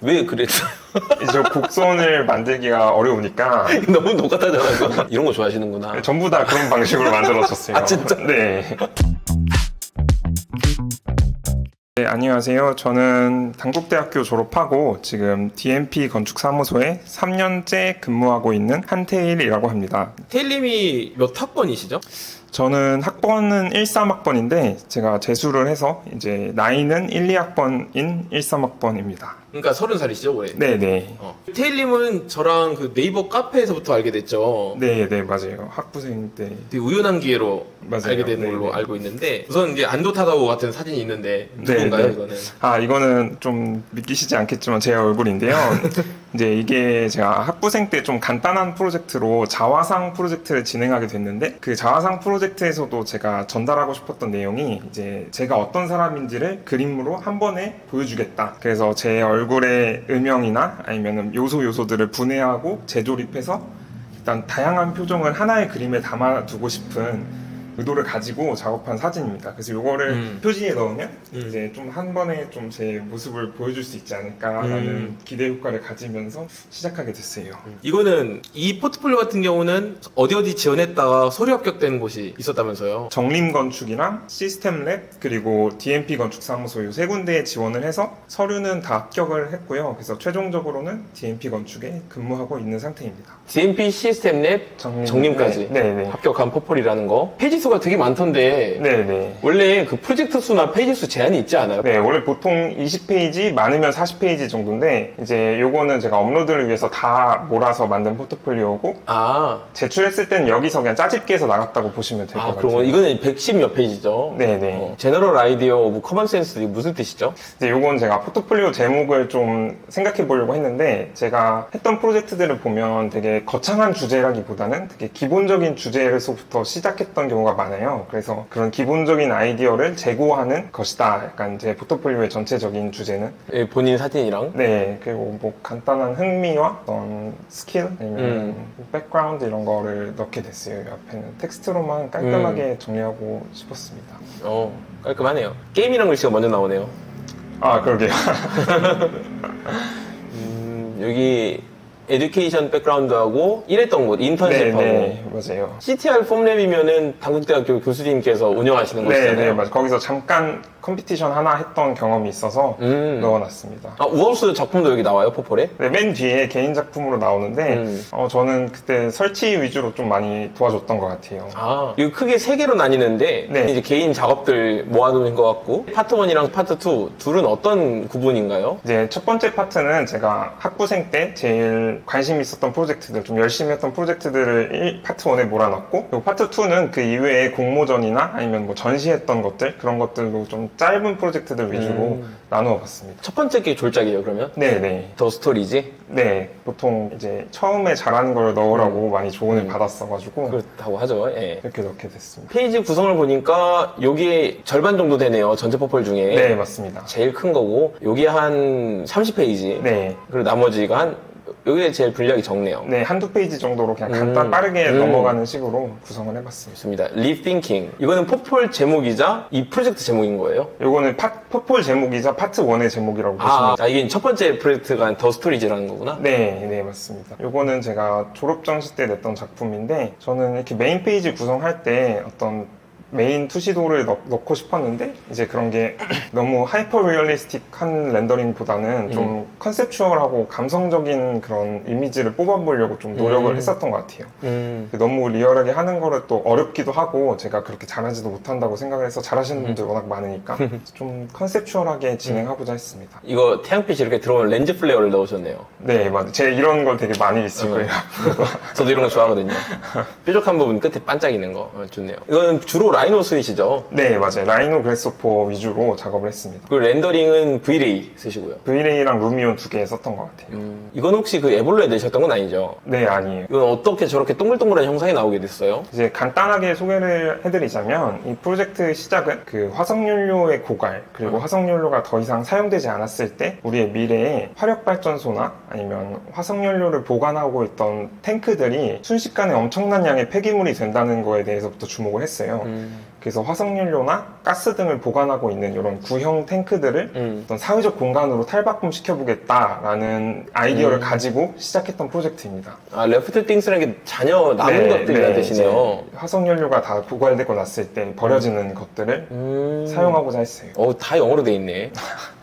왜 그랬죠? 이제 곡선을 만들기가 어려우니까 너무 똑같아져가지고 이런 거 좋아하시는구나. 전부 다 그런 방식으로 만들어졌어요. 아, 진짜? 네. 네, 안녕하세요. 저는 단국대학교 졸업하고 지금 DMP 건축사무소에 3년째 근무하고 있는 한태일이라고 합니다. 테일님이 몇 학번이시죠? 저는 학번은 13학번인데 제가 재수를 해서 이제 나이는 1, 2학번인 13학번입니다. 그러니까 서른 살이시죠 올해. 네네. 어. 테일님은 저랑 그 네이버 카페에서부터 알게 됐죠. 네네, 맞아요. 학부생 때. 되게 우연한 기회로 맞아요. 알게 된 걸로 네네. 알고 있는데 우선 이제 안도타다오 같은 사진이 있는데 네, 누군가요 네. 이거는? 아, 이거는 좀 믿기시지 않겠지만 제 얼굴인데요. 이제 이게 제가 학부생 때 좀 간단한 프로젝트로 자화상 프로젝트를 진행하게 됐는데 그 자화상 프로젝트에서도 제가 전달하고 싶었던 내용이 이제 제가 어떤 사람인지를 그림으로 한 번에 보여주겠다. 그래서 제 얼굴의 음영이나 아니면 요소 요소들을 분해하고 재조립해서 일단 다양한 표정을 하나의 그림에 담아두고 싶은 의도를 가지고 작업한 사진입니다. 그래서 이거를 음. 표지에 넣으면 음. 이제 좀 한 번에 좀 제 모습을 보여줄 수 있지 않을까라는 음. 기대 효과를 가지면서 시작하게 됐어요. 이거는 이 포트폴리오 같은 경우는 어디 어디 지원했다가 서류 합격된 곳이 있었다면서요? 정림 건축이랑 시스템랩 그리고 DMP 건축 사무소 이 세 군데에 지원을 해서 서류는 다 합격을 했고요. 그래서 최종적으로는 DMP 건축에 근무하고 있는 상태입니다. DMP 시스템 랩 정림, 정림까지 네, 네, 합격한 포폴이라는 거 페이지 수가 되게 많던데 네, 네. 원래 그 프로젝트 수나 페이지 수 제한이 있지 않아요? 네, 원래 보통 20페이지, 많으면 40페이지 정도인데, 이제 요거는 제가 업로드를 위해서 다 몰아서 만든 포트폴리오고, 아, 제출했을 때는 여기서 그냥 짜집기 해서 나갔다고 보시면 될 것 아 같아요. 그럼 이거는 110몇 페이지죠? 네 네. 어, 제너럴 아이디어 오브 커먼 센스 이게 무슨 뜻이죠? 이제 요건 제가 포트폴리오 제목을 좀 생각해 보려고 했는데, 제가 했던 프로젝트들을 보면 되게 거창한 주제라기보다는 되게 기본적인 주제에서부터 시작했던 경우가 많아요. 그래서 그런 기본적인 아이디어를 제고하는 것이다. 약간 제 포트폴리오의 전체적인 주제는. 예, 본인 사진이랑 네, 그리고 뭐 간단한 흥미와 어떤 스킬 아니면 음. 백그라운드 이런 거를 넣게 됐어요. 이 앞에는 텍스트로만 깔끔하게 음. 정리하고 싶었습니다. 어 깔끔하네요. 게임이란 글씨가 먼저 나오네요. 아, 그러게요. 음, 여기 에듀케이션 백그라운드하고 일했던 곳 네, 인턴십하고 네, 맞아요. CTR 폼랩이면은 당국대학교 교수님께서 운영하시는 네, 곳이잖아요. 네, 맞아요. 거기서 잠깐 컴피티션 하나 했던 경험이 있어서 음. 넣어놨습니다. 아, 우하우스 작품도 여기 나와요, 포폴에? 네, 맨 뒤에 개인 작품으로 나오는데 음. 어, 저는 그때 설치 위주로 좀 많이 도와줬던 것 같아요. 아, 이거 크게 세 개로 나뉘는데 네. 이제 개인 작업들 모아놓은 것 같고 파트 1이랑 파트 2 둘은 어떤 구분인가요? 이제 첫 번째 파트는 제가 학부생 때 제일 관심 있었던 프로젝트들, 좀 열심히 했던 프로젝트들을 일- 파트 1에 몰아넣고, 그리고 파트 2는 그 이외에 공모전이나 아니면 뭐 전시했던 것들, 그런 것들로 좀 짧은 프로젝트들 위주로 음. 나누어 봤습니다. 첫 번째 게 졸작이에요, 그러면? 네네. 더 스토리지? 네. 보통 이제 처음에 잘하는 걸 넣으라고 많이 조언을 음. 받았어가지고, 그렇다고 하죠, 예. 이렇게 넣게 됐습니다. 페이지 구성을 보니까 여기에 절반 정도 되네요, 전체 포폴 중에. 네, 맞습니다. 제일 큰 거고, 여기 한 30페이지. 네. 그리고 나머지가 한, 여기에 제일 분량이 적네요. 네, 한두 페이지 정도로 그냥 간단 음. 빠르게 음. 넘어가는 식으로 구성을 해봤습니다. 좋습니다. Rethinking. 이거는 포폴 제목이자 이 프로젝트 제목인 거예요? 요거는 파, 포폴 제목이자 파트 1의 제목이라고 보시면 아, 아, 이게 첫 번째 프로젝트가 더 스토리지라는 거구나? 네, 네, 맞습니다. 요거는 제가 졸업 정시 때 냈던 작품인데, 저는 이렇게 메인 페이지 구성할 때 어떤 메인 투시도를 넣, 넣고 싶었는데, 이제 그런 게 너무 하이퍼 리얼리스틱한 렌더링보다는 좀 컨셉추얼하고 감성적인 그런 이미지를 뽑아보려고 좀 노력을 음. 했었던 것 같아요. 음. 너무 리얼하게 하는 거를 또 어렵기도 하고, 제가 그렇게 잘하지도 못한다고 생각을 해서 잘하시는 분들 음. 워낙 많으니까, 좀 컨셉추얼하게 진행하고자 했습니다. 이거 태양빛이 이렇게 들어오는 렌즈 플레어를 넣으셨네요. 네, 맞아요. 제 이런 걸 되게 많이 있을 음. 거예요. 저도 이런 거 좋아하거든요. 뾰족한 부분 끝에 반짝이는 거. 어, 좋네요. 이건 주로 라이노 스윗이죠. 네, 맞아요. 라이노 그래스오퍼 위주로 작업을 했습니다. 그리고 렌더링은 V-Ray 쓰시고요. 브이레이랑 루미온 두 개 썼던 것 같아요. 음, 이건 혹시 그 에볼로에 내셨던 건 아니죠? 네, 아니에요. 이건 어떻게 저렇게 동글동글한 형상이 나오게 됐어요? 이제 간단하게 소개를 해드리자면 이 프로젝트 시작은 그 화석연료의 고갈 그리고 음. 화석연료가 더 이상 사용되지 않았을 때 우리의 미래에 화력발전소나 아니면 화석연료를 보관하고 있던 탱크들이 순식간에 엄청난 양의 폐기물이 된다는 거에 대해서부터 주목을 했어요. 음, yeah. 그래서 화석연료나 가스 등을 보관하고 있는 이런 구형 탱크들을 음. 어떤 사회적 공간으로 탈바꿈 시켜보겠다라는 아이디어를 음. 가지고 시작했던 프로젝트입니다. 아, 레프트 띵스라는 게 자녀 남은 것들이란 뜻이네요. 네, 이제 화석연료가 다 고갈되고 났을 때 버려지는 것들을 음. 사용하고자 했어요. 어, 다 영어로 돼 있네.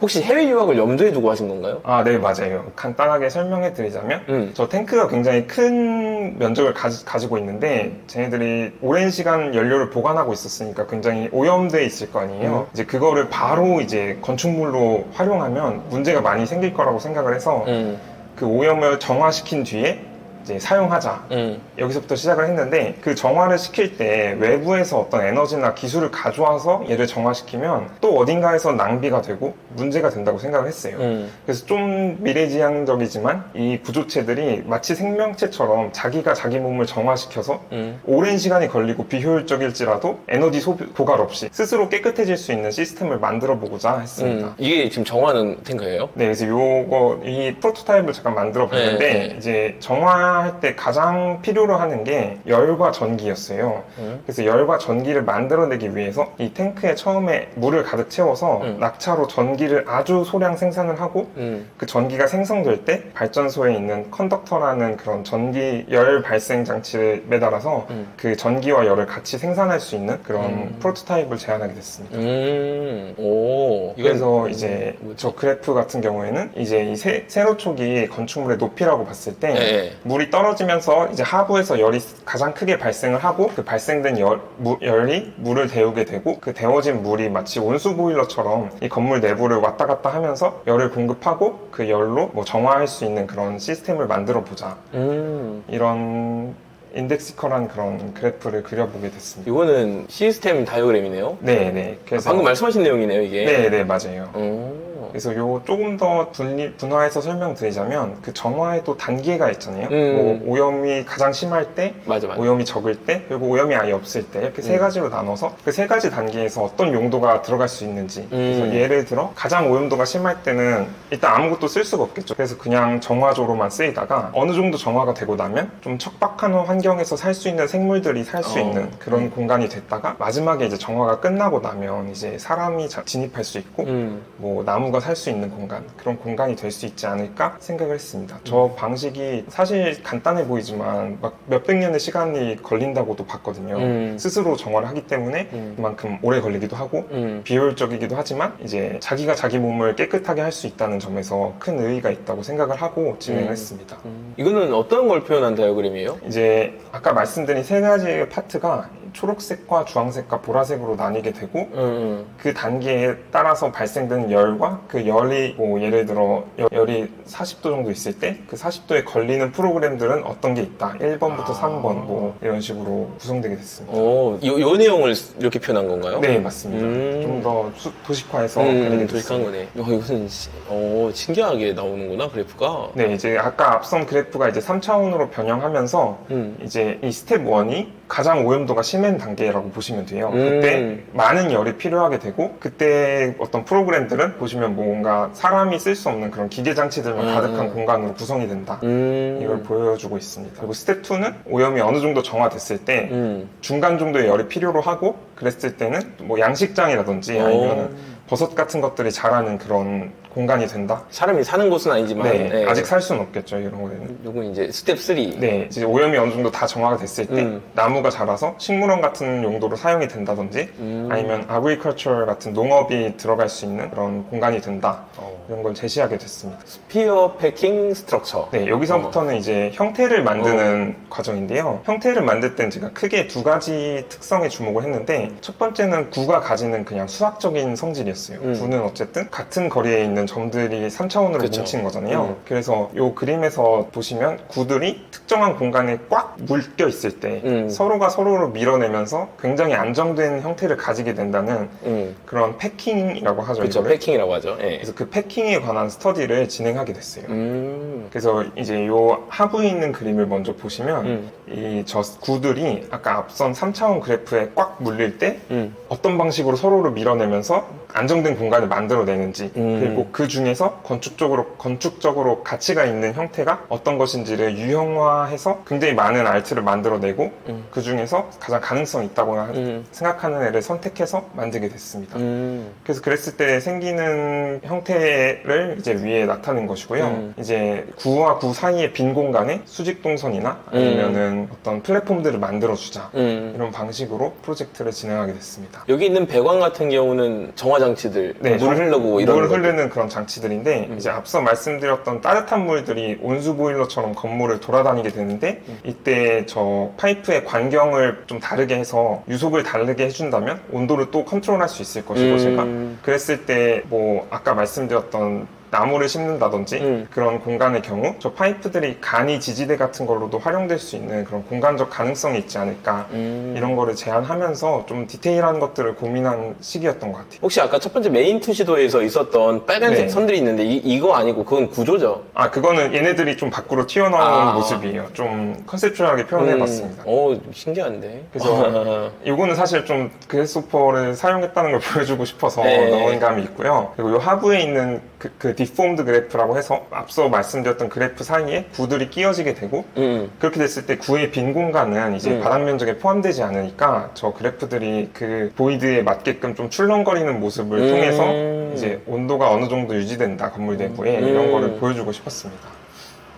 혹시 해외 유학을 염두에 두고 하신 건가요? 아, 네, 맞아요. 간단하게 설명해 드리자면, 음. 저 탱크가 굉장히 큰 면적을 가지, 고 있는데, 쟤네들이 오랜 시간 연료를 보관하고 있었으니 까 굉장히 오염돼 있을 거 아니에요. 음. 이제 그거를 바로 이제 건축물로 활용하면 문제가 많이 생길 거라고 생각을 해서, 음. 그 오염을 정화시킨 뒤에 이제 사용하자. 음. 여기서부터 시작을 했는데 그 정화를 시킬 때 외부에서 어떤 에너지나 기술을 가져와서 얘를 정화시키면 또 어딘가에서 낭비가 되고 문제가 된다고 생각을 했어요. 음. 그래서 좀 미래지향적이지만 이 구조체들이 마치 생명체처럼 자기가 자기 몸을 정화시켜서 음. 오랜 시간이 걸리고 비효율적일지라도 에너지 소비, 고갈 없이 스스로 깨끗해질 수 있는 시스템을 만들어 보고자 했습니다. 음. 이게 지금 정화는 탱크예요? 네, 그래서 요거 이 프로토타입을 잠깐 만들어 봤는데 네, 네. 이제 정화 할 때 가장 필요로 하는 게 열과 전기였어요. 음. 그래서 열과 전기를 만들어내기 위해서 이 탱크에 처음에 물을 가득 채워서 음. 낙차로 전기를 아주 소량 생산을 하고 음. 그 전기가 생성될 때 발전소에 있는 컨덕터라는 그런 전기 열 발생 장치를 매달아서 음. 그 전기와 열을 같이 생산할 수 있는 그런 음. 프로토타입을 제안하게 됐습니다. 음. 오. 이건 그래서 이제 뭐지? 저 그래프 같은 경우에는 이제 이 세, 세로촉이 건축물의 높이라고 봤을 때 네. 물이 떨어지면서 이제 하부에서 열이 가장 크게 발생을 하고 그 발생된 열, 무- 열이 물을 데우게 되고 그 데워진 물이 마치 온수 보일러처럼 이 건물 내부를 왔다 갔다 하면서 열을 공급하고 그 열로 뭐 정화할 수 있는 그런 시스템을 만들어 보자 음. 이런 인덱시컬한 그런 그래프를 그려보게 됐습니다. 이거는 시스템 다이어그램이네요. 네, 네. 그래서 방금 말씀하신 내용이네요, 이게. 네, 네, 맞아요. 오. 그래서 요 조금 더 분리, 분화해서 설명드리자면 그 정화에 또 단계가 있잖아요. 음. 뭐 오염이 가장 심할 때, 맞아, 맞아. 오염이 적을 때, 그리고 오염이 아예 없을 때 이렇게 세 음. 가지로 나눠서 그 세 가지 단계에서 어떤 용도가 들어갈 수 있는지. 그래서 음. 예를 들어 가장 오염도가 심할 때는 일단 아무것도 쓸 수가 없겠죠. 그래서 그냥 정화조로만 쓰이다가 어느 정도 정화가 되고 나면 좀 척박한 환경 에서 살 수 있는 생물들이 살 수 어. 있는 그런 음. 공간이 됐다가 마지막에 이제 정화가 끝나고 나면 이제 사람이 자- 진입할 수 있고 음. 뭐 나무가 살 수 있는 공간 그런 공간이 될 수 있지 않을까 생각을 했습니다. 저 음. 방식이 사실 간단해 보이지만 막 몇백 년의 시간이 걸린다고도 봤거든요. 음. 스스로 정화를 하기 때문에 음. 그만큼 오래 걸리기도 하고 음. 비효율적이기도 하지만 이제 자기가 자기 몸을 깨끗하게 할 수 있다는 점에서 큰 의의가 있다고 생각을 하고 진행을 음. 했습니다. 음. 이거는 어떤 걸 표현한 다이어그램이에요? 이제 아까 말씀드린 세 가지 파트가 초록색과 주황색과 보라색으로 나뉘게 되고 음. 그 단계에 따라서 발생되는 열과 그 열이 뭐 예를 들어 여- 열이 40도 정도 있을 때 그 40도에 걸리는 프로그램들은 어떤 게 있다. 1번부터 아. 3번 뭐 이런 식으로 구성되게 됐습니다. 오, 요, 요 내용을 이렇게 표현한 건가요? 네, 맞습니다. 음. 좀 더 도식화해서 음, 그리게 도식한 됐습니다. 거네. 어, 이것은 시- 어, 신기하게 나오는구나, 그래프가. 네, 이제 아까 앞선 그래프가 이제 3차원으로 변형하면서 음. 이제 이 스텝 1이 가장 오염도가 심한 단계라고 보시면 돼요. 음. 그때 많은 열이 필요하게 되고 그때 어떤 프로그램들은 보시면 뭔가 사람이 쓸 수 없는 그런 기계 장치들만 음. 가득한 공간으로 구성이 된다. 음. 이걸 보여주고 있습니다. 그리고 스텝 2는 오염이 어느 정도 정화됐을 때 음. 중간 정도의 열이 필요로 하고 그랬을 때는 뭐 양식장이라든지 아니면 오. 버섯 같은 것들이 자라는 그런 공간이 된다. 사람이 사는 곳은 아니지만. 네, 네. 아직 살 수는 없겠죠 이런 거에는. 요건 이제 스텝 3. 네, 이제 오염이 어느 정도 다 정화가 됐을 때 음. 나무가 자라서 식물원 같은 용도로 사용이 된다든지 음. 아니면 아그리컬처 같은 농업이 들어갈 수 있는 그런 공간이 된다 어. 이런 걸 제시하게 됐습니다. 스피어 패킹 스트럭처. 네, 여기서부터는 이제 형태를 만드는 어. 과정인데요. 형태를 만들 땐 제가 크게 두 가지 특성에 주목을 했는데 첫 번째는 구가 가지는 그냥 수학적인 성질이었어요. 음. 구는 어쨌든 같은 거리에 있는 점들이 3차원으로 그쵸. 뭉친 거잖아요. 음. 그래서 이 그림에서 보시면 구들이 특정한 공간에 꽉 물겨 있을 때 음. 서로가 서로를 밀어내면서 굉장히 안정된 형태를 가지게 된다는 음. 그런 패킹이라고 하죠. 그렇죠. 이거를. 패킹이라고 하죠. 예. 그래서 그 패킹에 관한 스터디를 진행하게 됐어요. 음. 그래서 이제 요 하부에 있는 그림을 먼저 보시면 음. 이저 구들이 아까 앞선 3차원 그래프에 꽉 물릴 때 음. 어떤 방식으로 서로를 밀어내면서 안정된 공간을 만들어내는지 음. 그리고 그 중에서 건축적으로 건축적으로 가치가 있는 형태가 어떤 것인지를 유형화해서 굉장히 많은 알트를 만들어내고 음. 그 중에서 가장 가능성 이 있다고 하- 음. 생각하는 애를 선택해서 만들게 됐습니다. 음. 그래서 그랬을 때 생기는 형태를 이제 위에 나타낸 것이고요. 음. 이제 구와 구 사이의 빈 공간에 수직 동선이나 아니면은 어떤 플랫폼들을 만들어주자. 음. 이런 방식으로 프로젝트를 진행하게 됐습니다. 여기 있는 배관 같은 경우는 정화 장치들, 물 정- 흐르고 이런 물 거. 흐르는 그런 장치들인데 음. 이제 앞서 말씀드렸던 따뜻한 물들이 온수 보일러처럼 건물을 돌아다니게 되는데 음. 이때 저 파이프의 관경을 좀 다르게 해서 유속을 다르게 해준다면 온도를 또 컨트롤할 수 있을 것이고 제가 음. 그랬을 때 뭐 아까 말씀드렸던 나무를 심는다든지 음. 그런 공간의 경우 저 파이프들이 간이 지지대 같은 걸로도 활용될 수 있는 그런 공간적 가능성이 있지 않을까 음. 이런 거를 제안하면서 좀 디테일한 것들을 고민한 시기였던 것 같아요. 혹시 아까 첫 번째 메인 투시도에서 있었던 빨간색 네. 선들이 있는데 이, 거 아니고 그건 구조죠? 아 그거는 얘네들이 좀 밖으로 튀어나오는 아. 모습이에요. 좀 컨셉추얼하게 표현해봤습니다. 음. 오, 신기한데. 그래서 이거는 사실 좀 그래스오퍼를 사용했다는 걸 보여주고 싶어서 네. 넣은 감이 있고요. 그리고 이 하부에 있는 그, 그 디폼드 그래프라고 해서 앞서 말씀드렸던 그래프 사이에 구들이 끼어지게 되고 음. 그렇게 됐을 때 구의 빈 공간은 이제 음. 바닥 면적에 포함되지 않으니까 저 그래프들이 그 보이드에 맞게끔 좀 출렁거리는 모습을 음. 통해서 이제 온도가 어느 정도 유지된다 건물 내부에 음. 이런 거를 보여주고 싶었습니다.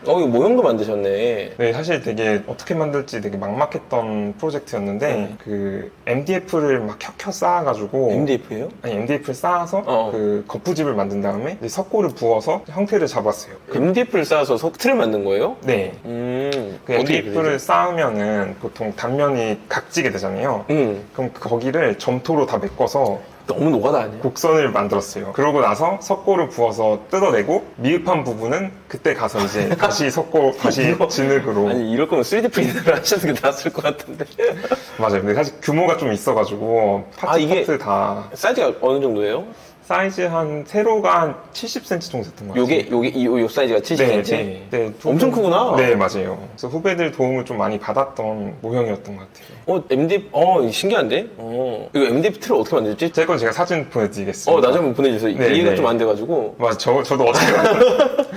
어, 이거 모형도 만드셨네. 네, 사실 되게 어떻게 만들지 되게 막막했던 프로젝트였는데 음. 그 MDF를 막 켜켜 쌓아가지고 MDF예요? 아니 MDF를 쌓아서 어. 그 거푸집을 만든 다음에 이제 석고를 부어서 형태를 잡았어요. 그- MDF를 쌓아서 석 틀을 만든 거예요? 네. 음. 그 어떻게 MDF를 그리죠? 쌓으면은 보통 단면이 각지게 되잖아요. 음. 그럼 거기를 점토로 다 메꿔서 너무 노가다 아니야? 곡선을 만들었어요. 그러고 나서 석고를 부어서 뜯어내고 미흡한 부분은 그때 가서 이제 다시 석고 다시 진흙으로 아니, 이럴 거면 3D 프린터를 하시는 게 나았을 것 같은데. 맞아요. 근데 사실 규모가 좀 있어가지고 파트 아, 이게- 파트 다 사이즈가 어느 정도예요? 사이즈 한 세로가 한 70cm 정도 됐던 것 같아요. 요게, 요게, 이, 요 사이즈가 70cm? 네, 네. 두- 엄청 크구나. 네, 맞아요. 그래서 후배들 도움을 좀 많이 받았던 모형이었던 것 같아요. 어, MDF, 어, 신기한데? 어. 이거 MDF 틀을 어떻게 만들지? 제 건 제가 사진 보내드리겠습니다. 어, 한번 보내주세요. 네, 이해가 네. 좀안 돼가지고. 맞아, 저, 저도 어떻게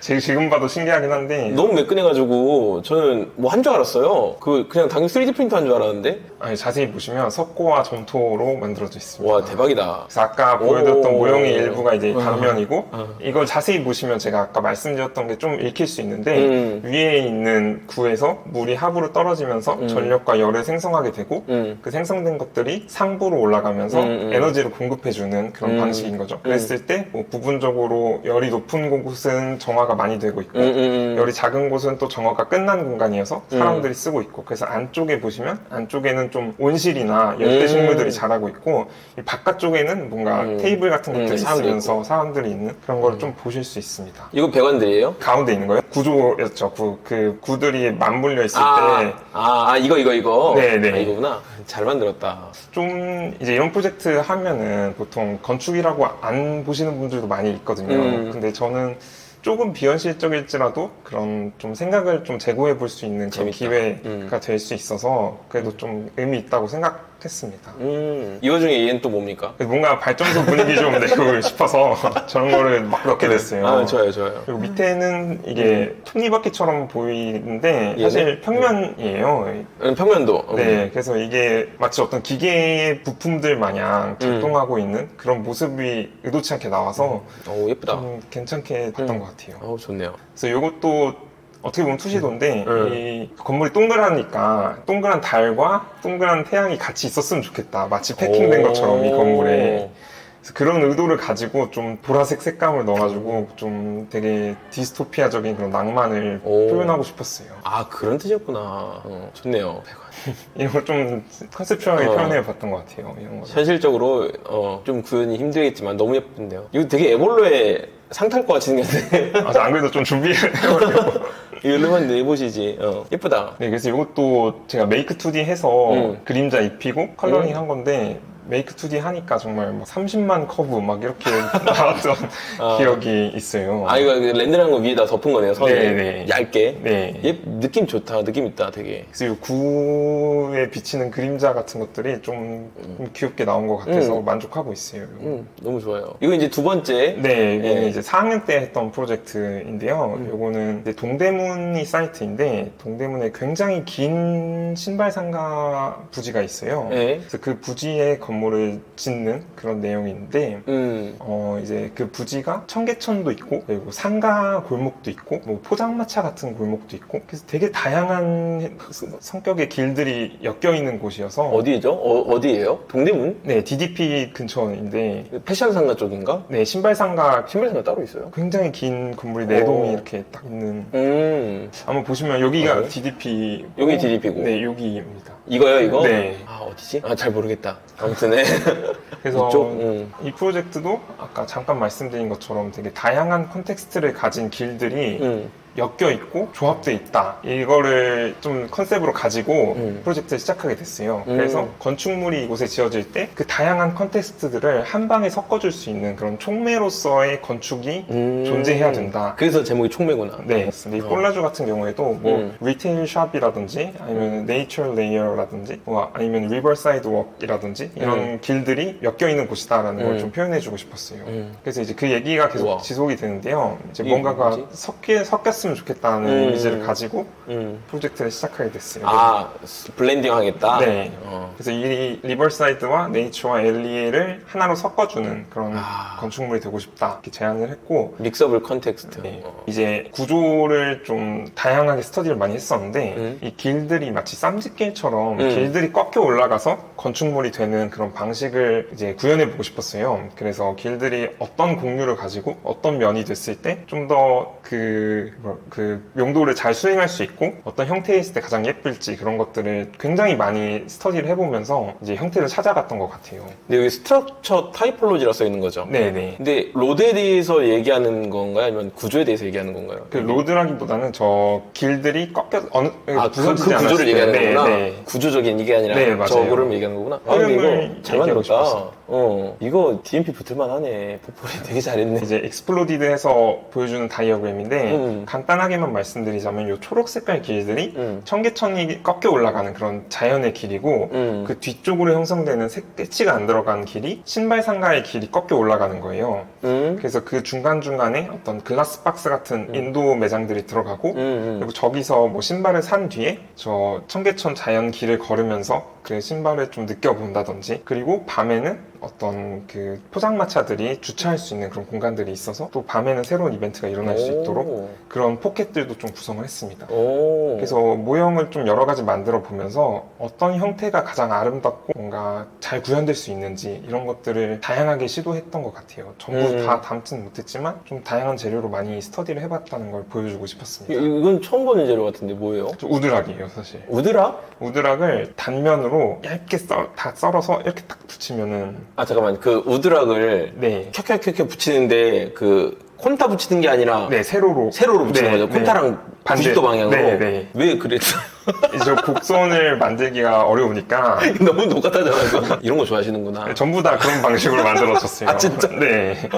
제 지금 봐도 신기하긴 한데 너무 매끈해가지고, 저는 뭐 한 줄 알았어요. 그, 그냥 당연히 3D 프린터 한줄 알았는데. 아니, 자세히 보시면 석고와 점토로 만들어져 있습니다. 와, 대박이다. 그래서 아까 보여드렸던 오. 모형의 일부가 이제 어. 단면이고 어. 이걸 자세히 보시면 제가 아까 말씀드렸던 게 좀 읽힐 수 있는데 음. 위에 있는 구에서 물이 하부로 떨어지면서 음. 전력과 열을 생성하게 되고 음. 그 생성된 것들이 상부로 올라가면서 음, 음. 에너지를 공급해주는 그런 음. 방식인 거죠. 그랬을 때 뭐 부분적으로 열이 높은 곳은 정 화가 많이 되고 있고 음, 음, 음. 열이 작은 곳은 또 정화가 끝난 공간이어서 음. 사람들이 쓰고 있고 그래서 안쪽에 보시면 안쪽에는 좀 온실이나 열대 음. 식물들이 자라고 있고 이 바깥쪽에는 뭔가 음. 테이블 같은 음, 것들이 사람들이 있으면서 사람들이 있는 그런 걸 좀 보실 수 있습니다. 이거 배관들이에요? 가운데 있는 거요? 구조였죠. 구, 그 구들이 맞물려 있을 아, 때 아, 아, 이거, 이거, 이거. 네, 네. 아, 이거구나. 잘 만들었다. 좀 이제 이런 프로젝트 하면은 보통 건축이라고 안 보시는 분들도 많이 있거든요. 음. 근데 저는 조금 비현실적일지라도 그런 좀 생각을 좀 제고해 볼 수 있는 그런 재밌다. 기회가 음. 될 수 있어서 그래도 좀 의미 있다고 생각 했습니다. 음. 이 와중에 얘는 또 뭡니까? 뭔가 발전소 분위기 좀 내고 싶어서 저런 거를 막 넣게 됐어요. 아, 좋아요, 좋아요. 그리고 밑에는 이게 톱니바퀴처럼 보이는데 사실 얘는? 평면이에요. 음, 평면도. 음. 네, 그래서 이게 마치 어떤 기계의 부품들 마냥 음. 작동하고 있는 그런 모습이 의도치 않게 나와서 오, 예쁘다. 좀 괜찮게 봤던 음. 것 같아요. 어우, 좋네요. 그래서 이것도 어떻게 보면 투시도인데 음. 이 건물이 동그라니까 동그란 달과 동그란 태양이 같이 있었으면 좋겠다. 마치 패킹된 오. 것처럼 이 건물에 그런 의도를 가지고 좀 보라색 색감을 넣어가지고 좀 되게 디스토피아적인 그런 낭만을 오. 표현하고 싶었어요. 아, 그런 뜻이었구나. 어, 좋네요. 이런 걸 좀 컨셉추얼하게 어. 표현해 봤던 것 같아요. 이런 거. 현실적으로, 어, 좀 구현이 힘들겠지만 너무 예쁜데요. 이거 되게 에볼로의 상탈과 같이 생겼는데. 아, 안 그래도 좀 준비해보려고. 이걸로만 내보시지. 어, 예쁘다. 네, 그래서 이것도 제가 메이크 2D 해서 음. 그림자 입히고 컬러링 한 건데 메이크 2D 하니까 정말 뭐 30만 커브 막 이렇게 나왔던 아. 기억이 있어요. 아 이거 렌드라는 거 위에다 덮은 거네요 선을 네, 네. 얇게 네. 얘 느낌 좋다 느낌 있다 되게 그래서 이 구에 비치는 그림자 같은 것들이 좀, 좀 귀엽게 나온 것 같아서 음. 만족하고 있어요. 음, 너무 좋아요 이거 이제 두 번째 네, 이거는 네. 이제 4학년 때 했던 프로젝트인데요. 음. 요거는 이제 동대문이 사이트인데 동대문에 굉장히 긴 신발 상가 부지가 있어요. 네. 그래서 그 부지에 건 물을 짓는 그런 내용인데 음. 어 이제 그 부지가 청계천도 있고 그리고 상가 골목도 있고 뭐 포장마차 같은 골목도 있고 그래서 되게 다양한 성격의 길들이 엮여 있는 곳이어서 어디죠? 어, 디예요 동대문? 네 DDP 근처인데 패션 상가 쪽인가? 네 신발 상가 신발 상가 따로 있어요? 굉장히 긴 건물이 네 오. 동이 이렇게 딱 있는 음 한번 보시면 여기가 아, 그래요? DDP 여기 DDP 고. 네 여기입니다 이거요 이거? 네. 아 어디지? 아 잘 모르겠다 아무튼 네. 그래서 이쪽? 음. 이 프로젝트도 아까 잠깐 말씀드린 것처럼 되게 다양한 컨텍스트를 가진 길들이 음. 엮여 있고 조합돼 있다. 이거를 좀 컨셉으로 가지고 음. 프로젝트를 시작하게 됐어요. 음. 그래서 건축물이 이곳에 지어질 때 그 다양한 컨텍스트들을 한 방에 섞어줄 수 있는 그런 촉매로서의 건축이 음. 존재해야 된다. 그래서 제목이 총매구나 네, 맞습니다. 이 어. 콜라주 같은 경우에도 뭐 음. 리테일 샵이라든지 아니면 네이처 레이어라든지 뭐 아니면 리버사이드 워크이라든지 이런 길들이 엮여 있는 곳이다라는 걸 음. 좀 표현해 주고 싶었어요. 음. 그래서 이제 그 얘기가 계속 우와. 지속이 되는데요. 이제 뭔가가? 섞여, 섞였으면 좋겠다는 음. 이미지를 가지고 음. 프로젝트를 시작하게 됐어요. 아 블렌딩 하겠다? 네. 어. 그래서 이 리버사이드와 네이처와 엘리에를 하나로 섞어주는 그런 아. 건축물이 되고 싶다 이렇게 제안을 했고 믹서블 컨텍스트 네. 어. 이제 구조를 좀 다양하게 스터디를 많이 했었는데 음. 이 길들이 마치 쌈짓길처럼 음. 길들이 꺾여 올라가서 건축물이 되는 그런 방식을 이제 구현해 보고 싶었어요. 그래서 길들이 어떤 공유를 가지고 어떤 면이 됐을 때 좀 더그 그 용도를 잘 수행할 수 있고 어떤 형태에 있을 때 가장 예쁠지 그런 것들을 굉장히 많이 스터디를 해보면서 이제 형태를 찾아갔던 것 같아요. 근데 여기 스트럭처 타이폴로지라 써 있는 거죠? 네네. 근데 로드에 대해서 얘기하는 건가요? 아니면 구조에 대해서 얘기하는 건가요? 그 로드라기보다는 저 길들이 꺾여 어느 아, 그, 그 부서지지 않았을 구조를 때, 얘기하는 네, 거구나. 네. 구조적인 이게 아니라 네, 맞아요. 저거를 얘기하는 거구나. 아, 근데 이거 잘 얘기하고 만들었다. 싶었어. 어, 이거 DMP 붙을만 하네. 포폴이 되게 잘했네. 이제 익스플로디드해서 보여주는 다이어그램인데 음. 간단하게만 말씀드리자면 이 초록 색깔 길들이 음. 청계천이 꺾여 올라가는 그런 자연의 길이고 음. 그 뒤쪽으로 형성되는 색 배치가 안 들어간 길이 신발 상가의 길이 꺾여 올라가는 거예요. 음. 그래서 그 중간 중간에 어떤 글라스 박스 같은 인도 매장들이 들어가고 음. 음. 그리고 저기서 뭐 신발을 산 뒤에 저 청계천 자연 길을 걸으면서 그 신발을 좀 느껴본다든지 그리고 밤에는 어떤 그 포장마차들이 주차할 수 있는 그런 공간들이 있어서 또 밤에는 새로운 이벤트가 일어날 수 오. 있도록 그런 포켓들도 좀 구성을 했습니다. 오. 그래서 모형을 좀 여러 가지 만들어 보면서 어떤 형태가 가장 아름답고 뭔가 잘 구현될 수 있는지 이런 것들을 다양하게 시도했던 것 같아요. 전부 음. 다 담지는 못했지만 좀 다양한 재료로 많이 스터디를 해봤다는 걸 보여주고 이- 싶었습니다. 이건 처음 보는 재료 같은데 뭐예요? 좀 우드락이에요, 사실. 우드락? 우드락을 단면으로 얇게 썰, 다 썰어서 이렇게 딱 붙이면은 아 잠깐만 그 우드락을 네, 켜켜켜켜 붙이는데 그 콘타 붙이는 게 아니라 네 세로로 세로로 붙이는 네, 거죠. 네. 콘타랑 반대. 90도 방향으로. 네, 네. 왜 그랬어요? 이제 곡선을 만들기가 어려우니까 너무 똑같아져가지고 이런 거 좋아하시는구나. 전부 다 그런 방식으로 만들어졌어요. 아, 진짜? 네.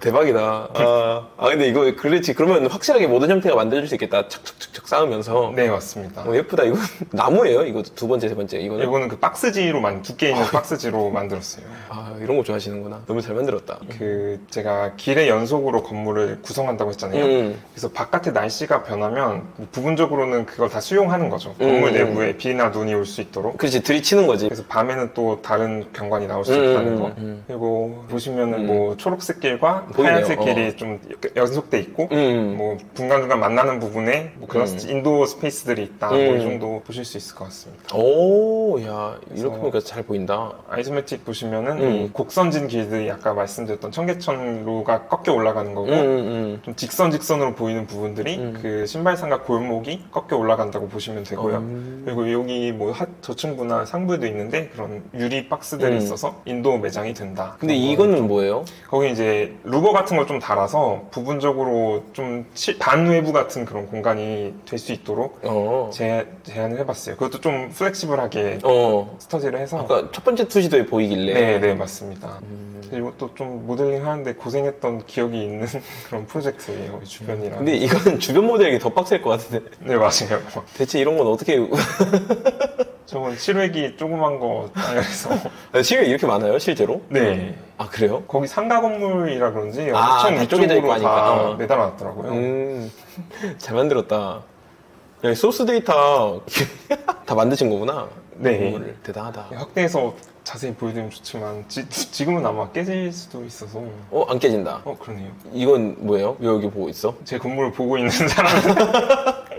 대박이다. 아, 아, 근데 이거 그렇지. 그러면 확실하게 모든 형태가 만들어질 수 있겠다. 착착착착 쌓으면서. 네, 맞습니다. 어, 예쁘다. 이거 나무예요. 이거 두 번째, 세 번째. 이거는. 이거는 그 박스지로 만 두께 있는 박스지로 만들었어요. 아, 이런 거 좋아하시는구나. 너무 잘 만들었다. 그 제가 길의 연속으로 건물을 구성한다고 했잖아요. 음. 그래서 바깥의 날씨가 변하면 뭐 부분적으로는 그걸 다 수용하는 거죠. 건물 음. 내부에 비나 눈이 올 수 있도록. 그렇지. 들이치는 거지. 그래서 밤에는 또 다른 경관이 나올 수 음, 있다는 음, 거. 음. 그리고 보시면은 음. 뭐 초록색 길과 보이네요. 하얀색 길이 어. 좀 연속돼 있고 음. 뭐 중간중간 만나는 부분에 뭐 그런 음. 인도 스페이스들이 있다. 뭐 음. 이 정도 보실 수 있을 것 같습니다. 오, 야, 이렇게 보니까 잘 보인다. 아이소매틱 보시면은 음. 이 곡선진 길들이 아까 말씀드렸던 청계천로가 꺾여 올라가는 거고 음, 음, 좀 직선 직선으로 보이는 부분들이 음. 그 신발상가 골목이 꺾여 올라간다고 보시면 되고요. 음. 그리고 여기 뭐 하- 저층부나 상부에도 있는데 그런 유리 박스들이 음. 있어서 인도 매장이 된다. 근데 이거는 뭐예요? 거기 이제 루거 같은 걸 좀 달아서 부분적으로 좀 치- 반외부 같은 그런 공간이 될 수 있도록 어. 제, 제안을 해봤어요. 그것도 좀 플렉시블하게 어. 스터디를 해서 아까 첫 번째 투시도에 보이길래. 네, 네, 맞습니다. 음. 그리고 또 좀 모델링 하는데 고생했던 기억이 있는 그런 프로젝트예요, 이 주변이랑. 근데 이건 주변 모델에게 더 빡셀 것 같은데. 네, 맞아요. 대체 이런 건 어떻게. 저건 실외기 조그만 거 당연해서. 실외 이렇게 많아요, 실제로? 네. 아, 그래요? 거기 상가 건물이라 그런지 아, 엄청 있고 위쪽으로 하니까. 다 어. 매달아놨더라고요. 음. 잘 만들었다. 야, 소스 데이터 다 만드신 거구나. 네. 그거를. 대단하다. 확대해서 자세히 보여드리면 좋지만 지, 금은 아마 깨질 수도 있어서 어, 안 깨진다. 어 그러네요 이건 뭐예요? 왜 여기 보고 있어? 제 건물을 보고 있는 사람을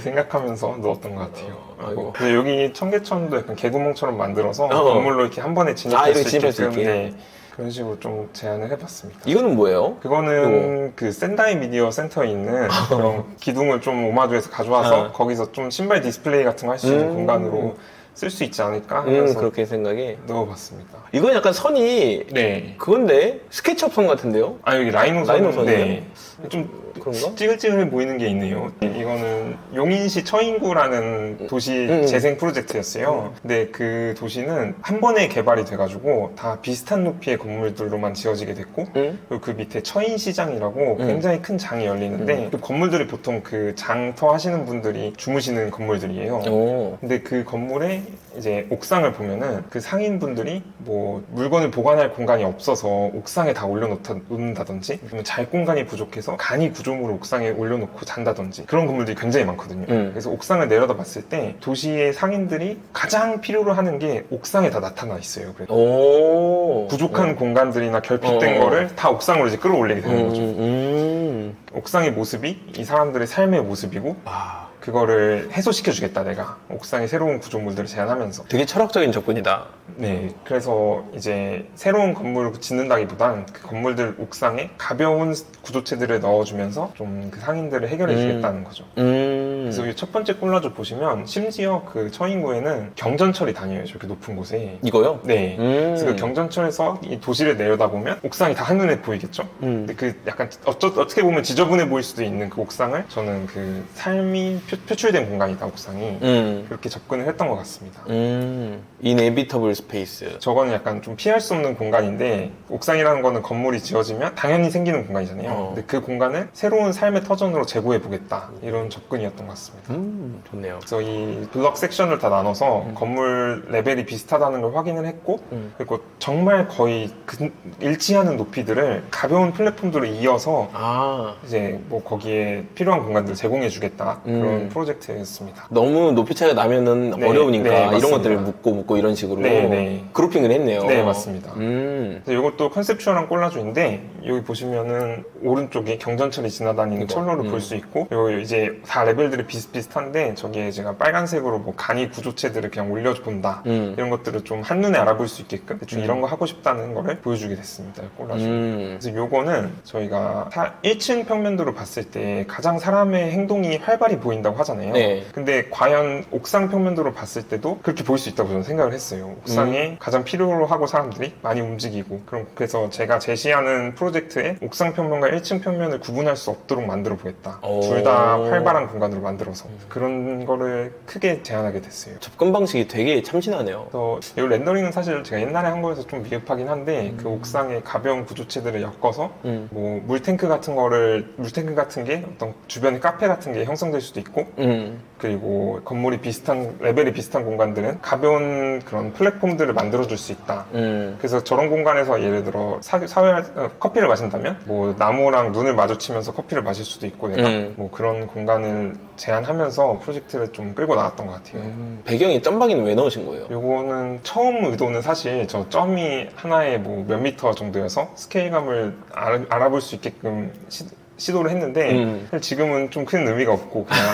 생각하면서 넣었던 것 같아요 어, 아이고. 근데 여기 청계천도 약간 개구멍처럼 만들어서 어. 건물로 이렇게 한 번에 아, 진입할 이렇게 수 진입할 수 있게. 네, 그런 식으로 좀 제안을 해봤습니다 이거는 뭐예요? 그거는 그 센다이 미디어 센터에 있는 그런 기둥을 좀 오마주에서 가져와서 어. 거기서 좀 신발 디스플레이 같은 거 할 수 있는 음. 공간으로 쓸 수 있지 않을까 음, 하면서 그렇게 생각해. 넣어봤습니다. 이건 약간 선이 네. 그건데 스케치업 선 같은데요? 아 여기 라이노 선 라이노 선이에요? 네. 좀 그런가? 찌글찌글해 보이는 게 있네요. 이거는 용인시 처인구라는 도시 음. 재생 프로젝트였어요. 근데 그 도시는 한 번에 개발이 돼가지고 다 비슷한 높이의 건물들로만 지어지게 됐고 응? 그리고 그 밑에 처인시장이라고 음. 굉장히 큰 장이 열리는데 그 건물들이 보통 그 장터 하시는 분들이 주무시는 건물들이에요. 오. 근데 그 건물에 이제 옥상을 보면은 그 상인분들이 뭐 물건을 보관할 공간이 없어서 옥상에 다 올려놓는다든지 아니면 잘 공간이 부족해서 간이 구조 물을 옥상에 올려놓고 잔다든지 그런 건물들이 굉장히 많거든요. 음. 그래서 옥상을 내려다 봤을 때 도시의 상인들이 가장 필요로 하는 게 옥상에 다 나타나 있어요. 그래서 오. 부족한 공간들이나 결핍된 어. 거를 다 옥상으로 이제 끌어올리게 되는 음, 거죠. 음. 옥상의 모습이 이 사람들의 삶의 모습이고 아, 그거를 해소시켜 주겠다 내가 옥상의 새로운 구조물들을 제안하면서 되게 철학적인 접근이다. 네 그래서 이제 새로운 건물을 짓는다기보단 그 건물들 옥상에 가벼운 구조체들을 넣어주면서 좀 그 상인들을 해결해 주겠다는 거죠 음. 그래서 이 첫 번째 콜라주 보시면 심지어 그 처인구에는 경전철이 다녀요 저렇게 높은 곳에 이거요? 네 음. 그래서 그 경전철에서 이 도시를 내려다보면 옥상이 다 한눈에 보이겠죠 음. 근데 그 약간 어쩌, 어떻게 보면 지저분해 보일 수도 있는 그 옥상을 저는 그 삶이 표, 표출된 공간이다 옥상이 음. 그렇게 접근을 했던 것 같습니다. 음. 이네비터블 스페이스. 저거는 약간 좀 피할 수 없는 공간인데 옥상이라는 거는 건물이 지어지면 당연히 생기는 공간이잖아요. 어. 근데 그 공간을 새로운 삶의 터전으로 제고해 보겠다 이런 접근이었던 것 같습니다. 음, 좋네요. 그래서 이 블럭 섹션을 다 나눠서 음. 건물 레벨이 비슷하다는 걸 확인을 했고 음. 그리고 정말 거의 그- 일치하는 높이들을 가벼운 플랫폼들을 이어서 아, 이제 뭐 거기에 필요한 공간들을 제공해 주겠다 음. 그런 프로젝트였습니다. 너무 높이 차이가 나면은 네, 어려우니까 네, 이런 맞습니다. 것들을 묶고 묶고 이런 식으로 네, 네. 그룹핑을 했네요. 네, 맞습니다. 음. 그래서 이것도 컨셉추얼한 콜라주인데 여기 보시면은 오른쪽에 경전철이 지나다니는 이거, 철로를 음. 볼 수 있고 그리고 이제 다 레벨들이 비슷비슷한데 저기에 제가 빨간색으로 뭐 간이 구조체들을 그냥 올려본다 음. 이런 것들을 좀 한눈에 알아볼 수 있게끔 대충 음. 이런 거 하고 싶다는 거를 보여주게 됐습니다. 이 콜라주. 음. 그래서 요거는 저희가 사- 1층 평면도로 봤을 때 가장 사람의 행동이 활발히 보인다고 하잖아요. 네. 근데 과연 옥상 평면도로 봤을 때도 그렇게 보일 수 있다고 저는 생각을 했어요. 옥상에 가장 필요로 하고 사람들이 많이 움직이고 그럼 그래서 제가 제시하는 프로젝트에 옥상 평면과 1층 평면을 구분할 수 없도록 만들어 보겠다. 오. 둘다 활발한 공간으로 만들어 서 그런 거를 크게 제안하게 됐어요. 접근 방식이 되게 참신하네요. 그래서 이 렌더링은 사실 제가 옛날에 한 거에서 좀 미흡하긴 한데 음. 그 옥상에 가벼운 구조체들을 엮어서 음. 뭐 물탱크 같은 거를 물탱크 같은 게 어떤 주변에 카페 같은 게 형성될 수도 있고 음. 그리고 건물이 비슷한 레벨이 비슷한 공간들은 가벼운 그런 플랫폼들을 만들어 줄 수 있다. 음. 그래서 저런 공간에서 예를 들어 사, 사회 어, 커피를 마신다면 뭐 나무랑 눈을 마주치면서 커피를 마실 수도 있고 내가 음. 뭐 그런 공간을 제안하면서 프로젝트를 좀 끌고 나왔던 것 같아요. 음. 배경에 점박이는 왜 넣으신 거예요? 요거는 처음 의도는 사실 저 점이 하나에 뭐 몇 미터 정도여서 스케일감을 알, 알아볼 수 있게끔 시, 도를 했는데 음. 사실 지금은 좀 큰 의미가 없고 그냥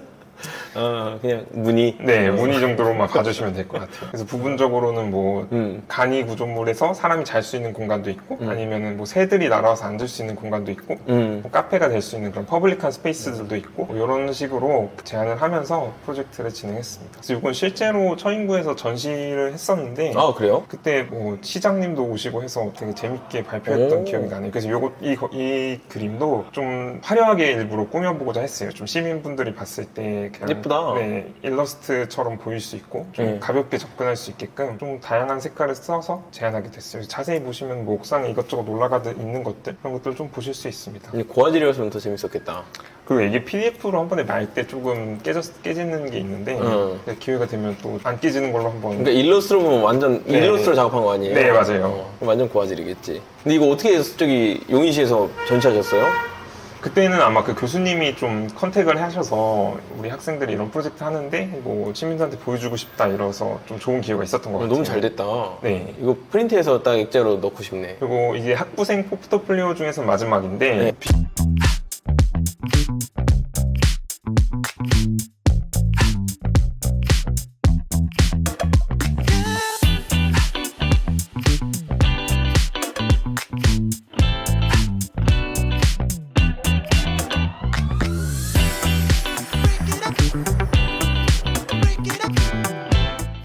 어, 그냥 무늬. 네, 무늬 정도로만 봐주시면 될 것 같아요. 그래서 부분적으로는 뭐 음. 간이 구조물에서 사람이 잘 수 있는 공간도 있고 음. 아니면은 뭐 새들이 날아와서 앉을 수 있는 공간도 있고 음. 뭐 카페가 될 수 있는 그런 퍼블릭한 스페이스들도 있고 뭐 이런 식으로 제안을 하면서 프로젝트를 진행했습니다. 그래서 이건 실제로 처인구에서 전시를 했었는데 아, 그래요? 그때 뭐 시장님도 오시고 해서 되게 재밌게 발표했던 오. 기억이 나네요. 그래서 요거 이, 거- 이 그림도 좀 화려하게 일부러 꾸며보고자 했어요. 좀 시민분들이 봤을 때 그냥 예쁘다. 네, 일러스트처럼 보일 수 있고 좀 네. 가볍게 접근할 수 있게끔 좀 다양한 색깔을 써서 제안하게 됐어요. 자세히 보시면 뭐 옥상에 이것저것 올라가 있는 것들 그런 것들 좀 보실 수 있습니다. 근데 고화질이었으면 더 재밌었겠다. 그리고 이게 PDF로 한 번에 말때 조금 깨졌, 깨지는 게 있는데 음. 기회가 되면 또 안 깨지는 걸로 한번 그러니까 일러스트로 보면 완전 네. 일러스트로 작업한 거 아니에요? 네, 맞아요. 어, 완전 고화질이겠지. 근데 이거 어떻게 저기 용인시에서 전시하셨어요? 그때는 아마 그 교수님이 좀 컨택을 하셔서 우리 학생들이 이런 프로젝트 하는데 뭐 시민들한테 보여주고 싶다 이래서 좀 좋은 기회가 있었던 것 같아요. 너무 잘 됐다. 네. 이거 프린트해서 딱 액자로 넣고 싶네. 그리고 이게 학부생 포트폴리오 중에서 마지막인데 네.